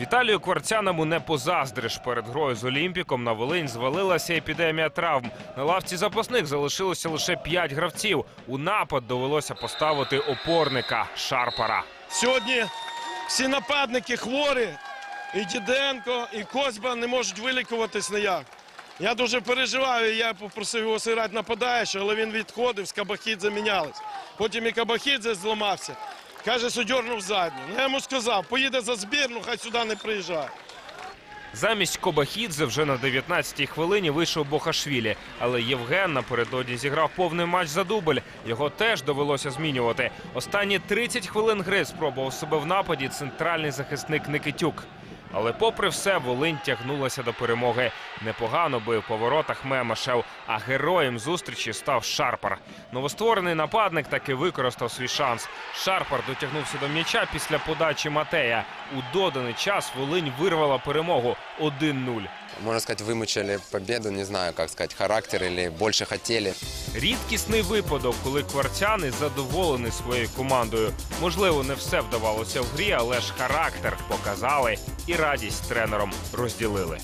Віталію Кварцяному не позаздриш. Перед грою з Олімпіком на Волинь звалилася епідемія травм. На лавці запасних залишилося лише п'ять гравців. У напад довелося поставити опорника Шарпара. Сьогодні всі нападники хворі, і Діденко, і Козьба не можуть вилікуватись ніяк. Я дуже переживаю, я попросив його зіграти нападаючи, але він відходив, з Кабахідзе мінялись. Потім і Кабахідзе зламався. Каже, що дьорнув задню. Ну, я йому сказав, поїде за збірну, хай сюди не приїжджає. Замість Кобахідзе вже на 19-й хвилині вийшов Бохашвілі. Але Євген напередодні зіграв повний матч за дубль. Його теж довелося змінювати. Останні 30 хвилин гри спробував себе в нападі центральний захисник Никитюк. Але попри все, Волинь тягнулася до перемоги. Непогано бив по воротах Мемашев, а героєм зустрічі став Шарпар. Новостворений нападник таки використав свій шанс. Шарпар дотягнувся до м'яча після подачі Матея. У доданий час Волинь вирвала перемогу 1-0. Можно сказать, вымучили победу, не знаю, как сказать, характер или больше хотели. Рідкісний випадок, коли кварцяни задоволені своєю командою. Можливо, не все вдавалося в грі, але ж характер показали і радість тренером розділили.